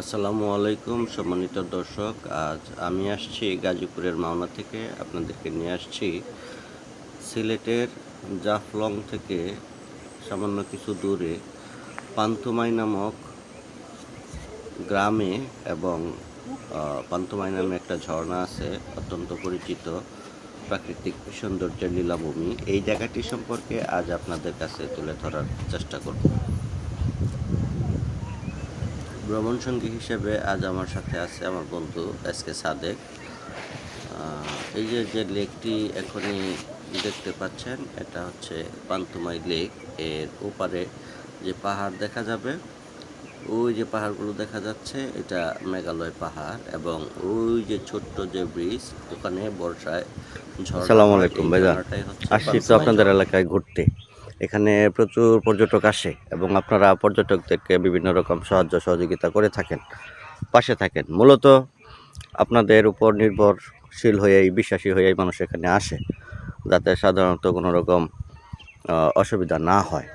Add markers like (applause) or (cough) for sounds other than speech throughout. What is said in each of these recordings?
আসসালামু আলাইকুম সম্মানিত দর্শক। আজ আমি আসছি গাজীপুরের মাওনা থেকে। আপনাদেরকে নিয়ে আসছি সিলেটের জাফলং থেকে সামান্য কিছু দূরে পান্তুমাই নামক গ্রামে এবং আহ, পান্তুমাই নামে একটা ঝর্ণা আছে অত্যন্ত পরিচিত প্রাকৃতিক সৌন্দর্যের লীলাভূমি। এই জায়গাটি সম্পর্কে আজ আপনাদের কাছে তুলে ধরার চেষ্টা করব। ভ্রমণ সঙ্গী হিসেবে আজ আমার সাথে আছে আমার বন্ধু এস কে সাদেক। এই যে যে লেকটি এখনই দেখতে পাচ্ছেন এটা হচ্ছে পান্তুমাই লেক। এর ওপারে যে পাহাড় দেখা যাবে ওই যে পাহাড়গুলো দেখা যাচ্ছে এটা মেঘালয় পাহাড় এবং ওই যে ছোট্ট যে ব্রিজ ওখানে বর্ষায়। আসছি তো আপনাদের এলাকায় ঘুরতে। এখানে প্রচুর পর্যটক আসে এবং আপনারা পর্যটকদেরকে বিভিন্ন রকম সাহায্য সহযোগিতা করে থাকেন পাশে থাকেন। মূলত আপনাদের উপর নির্ভরশীল হয়েই বিশ্বাসী হয়েই মানুষ এখানে আসে যাতে সাধারণত কোনো রকম অসুবিধা না হয়।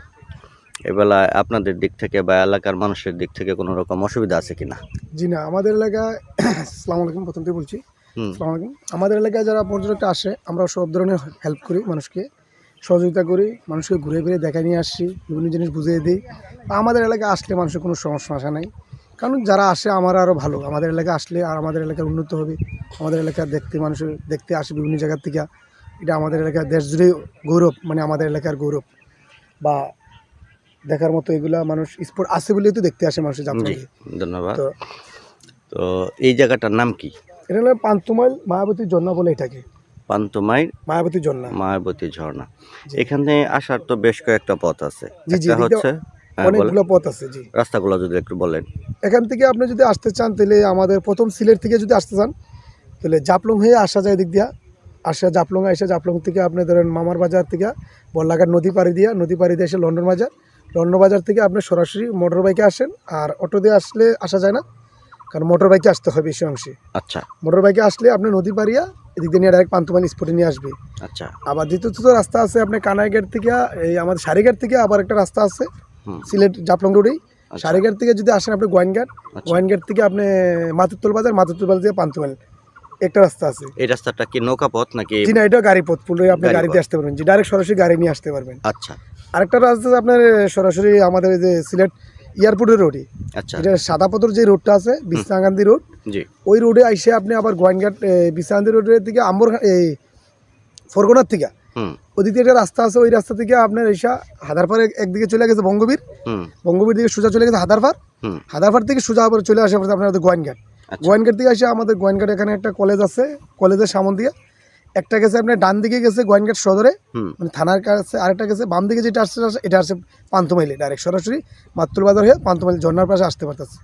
এবেলায় আপনাদের দিক থেকে বা এলাকার মানুষের দিক থেকে কোনো রকম অসুবিধা আছে কিনা? জি না আমাদের এলাকায় (coughs) সালাম আলাইকুম প্রথম থেকে বলছি। আলাইকুম। আমাদের এলাকায় যারা পর্যটকরা আসে আমরা সব ধরনের হেল্প করি মানুষকে। সহযোগিতা করি মানুষকে ঘুরে ফিরে দেখায় নিয়ে আসছি বিভিন্ন জিনিস বুঝিয়ে দিই। আমাদের এলাকায় আসলে মানুষের কোনো সমস্যা আসা নাই। কারণ যারা আসে আমার আরও ভালো। আমাদের এলাকায় আসলে আর আমাদের এলাকার উন্নত হবে। আমাদের এলাকার দেখতে মানুষের দেখতে আসে বিভিন্ন জায়গার থেকে। এটা আমাদের এলাকার দেশ জুড়ে গৌরব মানে আমাদের এলাকার গৌরব। বা দেখার মতো এগুলা মানুষ স্পোর্ট আছে বলেই তো দেখতে আসে মানুষের জি যাত্রা ধন্যবাদ। তো তো এই জায়গাটার নাম কি? এটা হলো পান্তুমাইল মায়াবতী জন্না বলে এটাকে। পান্তমাই মায়াবতী জন্না মায়াবতী ঝর্ণা। এখানে আসার তো বেশ কয়েকটা পথ আছে। একটা হচ্ছে হ্যাঁ, অনেকগুলো পথ আছে জি। রাস্তাগুলো যদি একটু বলেন। এখান থেকে আপনি যদি আসতে চান তাহলে আমাদের প্রথম সিলেট থেকে যদি আসতে চান তাহলে জাপলং হয়ে আসা যায় দিক দিয়া। আসা জাপলং এসে জাপলং থেকে আপনি ধরেন মামার বাজার থেকে বল্লাঘাট নদী পাড়ি দিয়া নদী পাড়ি দিয়ে এসে লন্ডন বাজার। লন্ডন বাজার থেকে আপনি সরাসরি মোটর বাইকে আসেন আর অটো দিয়ে আসলে আসা যায় না কারণ মোটর বাইকে আসতে হয় বেশি অংশে। আচ্ছা। মোটর বাইকে আসলে আপনি নদী পাড়িয়া এদিক দিয়ে নিয়ে ডাইরেক্ট পান্তুমানি স্পটে নিয়ে আসবে। আচ্ছা। আবার দ্বিতীয়ত রাস্তা আছে আপনার কানাইঘাট থেকে এই আমাদের সারিঘাট থেকে আবার একটা রাস্তা আছে সিলেট জাপলং রোডেই আচ্ছা। সারিঘাট থেকে যদি আসেন আপনি গোয়াইনঘাট আচ্ছা। গোয়াইনঘাট থেকে আপনি মাতুত্তল বাজার মাতুত্তল বাজার থেকে পান্তুমাল একটা রাস্তা আছে। এই রাস্তাটা কি নৌকা পথ নাকি? জি না এটা গাড়ি পথ পুরো আপনি গাড়ি গাড়িতে আসতে পারবেন। জি ডাইরেক্ট সরাসরি গাড়ি নিয়ে আসতে পারবেন। আচ্ছা। আরেকটা রাস্তা আছে আপনার সরাসরি আমাদের যে সিলেট এয়ারপোর্টের রোডে। আচ্ছা। এটা সাদা পথর যে রোডটা আছে বিশ্রাঙ্গান্দি রোড ওই রোডে আইসে আপনি আবার গোয়াইনঘাট বিশ্রান্তি রোডের থেকে আম্বর এই ফরগনার থেকে। ওদিক একটা রাস্তা আছে ওই রাস্তা থেকে আপনার এসা হাদারপাড়ে একদিকে চলে গেছে বঙ্গবীর। বঙ্গবীর দিকে সোজা চলে গেছে হাদারপাড়। হুম। হাদারপাড় থেকে সোজা আবার চলে আসে আপনার গোয়াইনঘাট। আচ্ছা। গোয়াইনঘাট থেকে আসে আমাদের গোয়াইনঘাট এখানে একটা কলেজ আছে কলেজের সামন দিয়ে। একটা গেছে আপনার ডান দিকে গেছে গোয়াইনঘাট সদরে মানে থানার কাছে আরেকটা গেছে বাম দিকে যেটা আসছে এটা আসছে পান্থমাইলে ডাইরেক্ট সরাসরি মাতুল বাজার হয়ে পান্থমাইল ঝর্নার পাশে আসতে পারতেছে।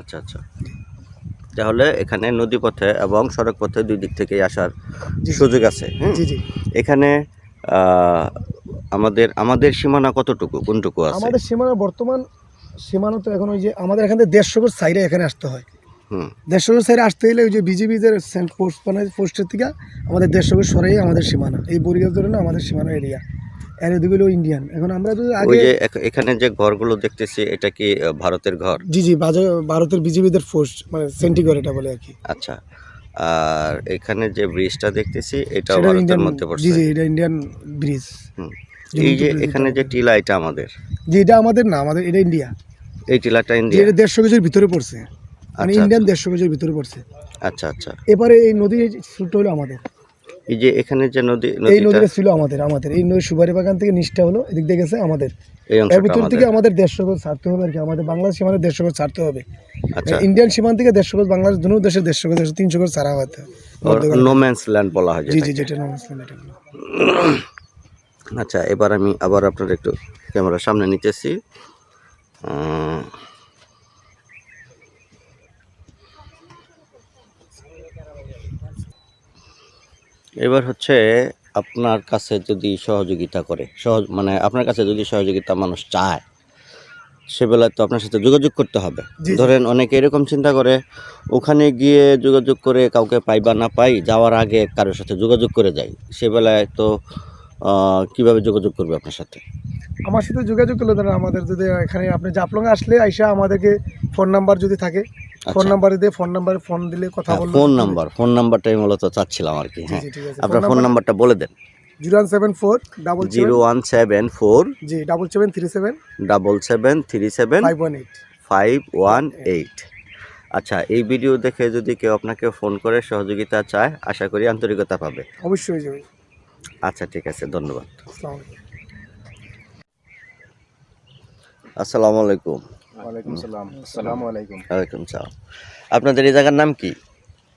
আচ্ছা আচ্ছা। তাহলে এখানে নদী পথে এবং সড়ক পথে দুই দিক থেকেই আসার। সুযোগ আছে? জি জি। এখানে আমাদের আমাদের সীমানা কতটুকু কোনটুকু আছে? আমাদের সীমানা বর্তমান সীমানা তো এখন ওই যে আমাদের এখান থেকে দেড়শো সাইডে এখানে আসতে হয়। দেড়শো সাইডে আসতে গেলে ওই যে বিজেপিদের সেন্ট পোস্ট মানে পোস্টের থেকে আমাদের দেড়শো সরাই আমাদের সীমানা। এই বরিগাল ধরে না আমাদের সীমানা এরিয়া এর এদিকে ইন্ডিয়ান এখন আমরা যদি আগে যে এখানে যে ঘরগুলো দেখতেছি এটা কি ভারতের ঘর? জি জি ভারতের বিজেপিদের পোস্ট মানে সেন্টিগড় এটা বলে আর কি। আচ্ছা। আর এখানে যে ব্রিজটা দেখতেছি সেটা ভারতের মধ্যে পড়ছে। জি এটা ইন্ডিয়ান ব্রিজ হুম। এই যে এখানে যে টিলা এটা আমাদের? জি এটা আমাদের না আমাদের এটা ইন্ডিয়া এই টিলাটা ইন্ডিয়া এটা দেড়শো কেজির ভিতরে পড়ছে। মানে আচ্ছা, ইন্ডিয়ান দেড়শো কেজির ভিতরে পড়ছে। আচ্ছা আচ্ছা। এবারে এই নদী শুটটা হলো আমাদের। এই যে এখানে যে নদী এই নদীটা ছিল আমাদের আমাদের। এই নদী সুপারি বাগান থেকে নিচটা হলো এদিক দিয়ে গেছে আমাদের। এর ভিতর থেকে আমাদের। দেড়শো গজ ছাড়তে হবে আর কি আমাদের বাংলাদেশ সীমানা দেড়শো গজ ছাড়তে হবে। আচ্ছা। ইন্ডিয়ান সীমান থেকে দেড়শো গজ বাংলাদেশ দুনো দেশের দেড়শো গজ তিনশো গজ ছাড়া হতে নোম্যান্স ল্যান্ড বলা হয় জি জি যেটা নাম ইসলাম এটা আচ্ছা এবার আমি আবার আপনার একটু ক্যামেরা সামনে নিতেছি। এবার হচ্ছে আপনার কাছে যদি সহযোগিতা করে সহজ মানে আপনার কাছে যদি সহযোগিতা মানুষ চায় সে বেলায় তো আপনার সাথে যোগাযোগ করতে হবে। ধরেন অনেকে এরকম চিন্তা করে ওখানে গিয়ে যোগাযোগ করে কাউকে পাই বা না পাই যাওয়ার আগে কারোর সাথে যোগাযোগ করে যাই সে বেলায় তো কীভাবে যোগাযোগ করবে আপনার সাথে আমার সাথে যোগাযোগ করলে ধরেন আমাদের যদি এখানে আপনি জাপলং আসলে আইসা আমাদেরকে ফোন নাম্বার যদি থাকে ফোন নাম্বার দিয়ে ফোন নাম্বারে ফোন দিলে কথা হ্যাঁ, বললে ফোন নাম্বার ফোন নাম্বারটাই মূলত চাচ্ছিলাম আর কি হ্যাঁ। আপনার ফোন নাম্বারটা বলে দেন। Zero one seven four double zero one seven four G double seven three seven double seven three seven five one eight. Five one eight. আচ্ছা এই ভিডিও দেখে যদি কেউ আপনাকে ফোন করে সহযোগিতা চায় আশা করি আন্তরিকতা পাবে। অবশ্যই যাবে আচ্ছা ঠিক আছে ধন্যবাদ। আসসালামু আলাইকুম। ওয়ালাইকুম সালাম। আসসালামু। আলাইকুম। ওয়ালাইকুম সালাম। আপনাদের এই জায়গার নাম কি?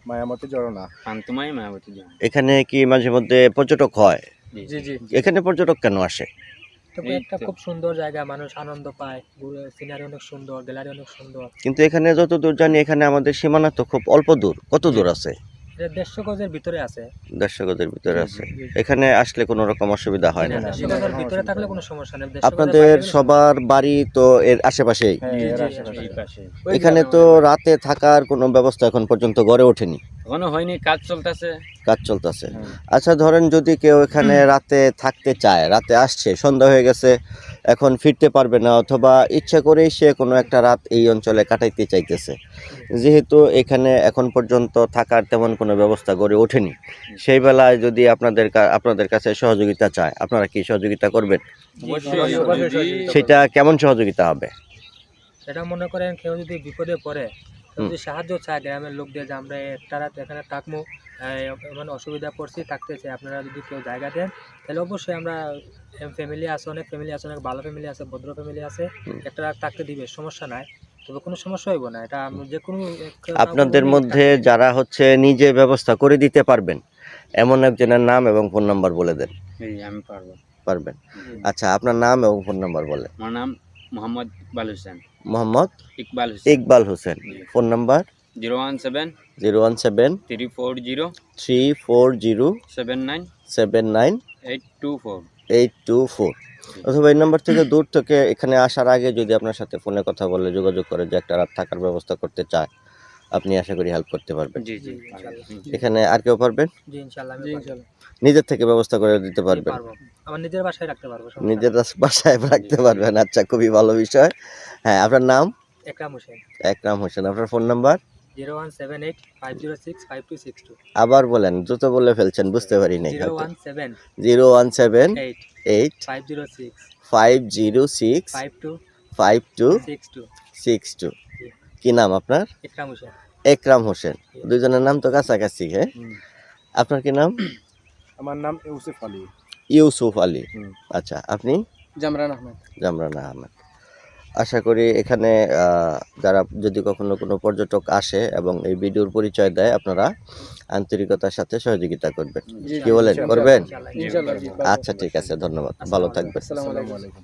মায়ামতি জরনা শান্তমাই মায়াবতী জান এখানে কি মাঝে মধ্যে পর্যটক হয়? জি জি এখানে পর্যটক কেন আসে? তবে একটা খুব সুন্দর জায়গা মানুষ আনন্দ পায় সিনারি অনেক সুন্দর গ্যালারি অনেক সুন্দর। কিন্তু এখানে যত দূর জানি এখানে আমাদের সীমানা তো খুব অল্প দূর। কত দূর আছে? দেড়শো গজের ভিতরে আছে। দেড়শো গজের ভিতরে আছে। এখানে আসলে কোনো রকম অসুবিধা হয় না। ভিতরে থাকলে কোনো সমস্যা নেই। আপনাদের সবার বাড়ি তো এর আশেপাশেই? হ্যাঁ এখানে তো রাতে থাকার কোনো ব্যবস্থা এখন পর্যন্ত গড়ে ওঠেনি। এখনও হয়নি কাজ চলতেছে। কাজ চলতেছে। হ্যাঁ। আচ্ছা ধরেন যদি কেউ এখানে রাতে থাকতে চায় রাতে আসছে সন্ধ্যা হয়ে গেছে এখন ফিরতে পারবে না অথবা ইচ্ছা করেই সে কোনো একটা রাত এই অঞ্চলে কাটাইতে চাইতেছে। যেহেতু এখানে এখন পর্যন্ত থাকার তেমন কোনো ব্যবস্থা গড়ে ওঠেনি। সেই বেলায় যদি আপনাদের কা- আপনাদের কাছে সহযোগিতা চায় আপনারা কি সহযোগিতা করবেন? সেটা কেমন সহযোগিতা হবে? সেটা মনে করেন কেউ যদি বিপদে পড়ে। যদি সাহায্য চায় গ্রামের লোকদের যে আমরা একটা রাত এখানে থাকব মানে অসুবিধা পড়ছি থাকতে চাই আপনারা যদি কেউ জায়গা দেন তাহলে অবশ্যই আমরা ফ্যামিলি আছে অনেক ফ্যামিলি আছে অনেক ভালো ফ্যামিলি আছে ভদ্র ফ্যামিলি আছে একটা রাত থাকতে দিবে সমস্যা নাই। তবে কোনো সমস্যা হইব না এটা যে কোনো আপনাদের মধ্যে যারা হচ্ছে নিজে ব্যবস্থা করে দিতে পারবেন এমন একজনের নাম এবং ফোন নাম্বার বলে দেন। আমি পারব। পারবেন? আচ্ছা আপনার নাম এবং ফোন নাম্বার বলেন। আমার নাম Mohammad Iqbal Hossain. Mohammad Iqbal Hossain. Iqbal Hossain. Phone number? Zero one seven zero one seven three four zero three four zero seven nine seven nine eight two four. Eight two four. অথবা এই নম্বর থেকে দূর থেকে এখানে আসার আগে যদি আপনার সাথে ফোনে কথা বলে যোগাযোগ করে যে একটা রাত থাকার ব্যবস্থা করতে চায় আপনি আশা করি হেল্প করতে পারবেন। জি জি এখানে আর কেউ পারবেন? জি। নিজের থেকে ব্যবস্থা করে দিতে পারবেন। আমার নিজের বাসায় রাখতে পারব নিজের বাসায় রাখতে পারবেন। আচ্ছা খুবই ভালো বিষয়। হ্যাঁ আপনার নাম? একরাম হোসেন। একরাম হোসেন। আপনার phone number? Zero one seven eight five zero six five two six two. আবার বলেন দ্রুত বলে ফেলছেন বুঝতে পারি নাই zero one seven zero one seven eight eight five zero six five zero six five two five two six two. Six two. কি নাম আপনার? একরাম হোসেন। একরাম হোসেন। দুজনের নাম তো কাছাকাছি হ্যাঁ? আপনার কি নাম? আমার নাম ইউসুফ আলী। ইউসুফ আলী। আচ্ছা আপনি? জামরান আহমেদ। জামরান আহমেদ। আশা করি এখানে যারা যদি কখনো কোনো পর্যটক আসে এবং এই ভিডিওর পরিচয় দেয় আপনারা আন্তরিকতার সাথে সহযোগিতা করবেন। কি বলেন করবেন? আচ্ছা ঠিক আছে ধন্যবাদ। ভালো থাকবেন। আসসালামু আলাইকুম।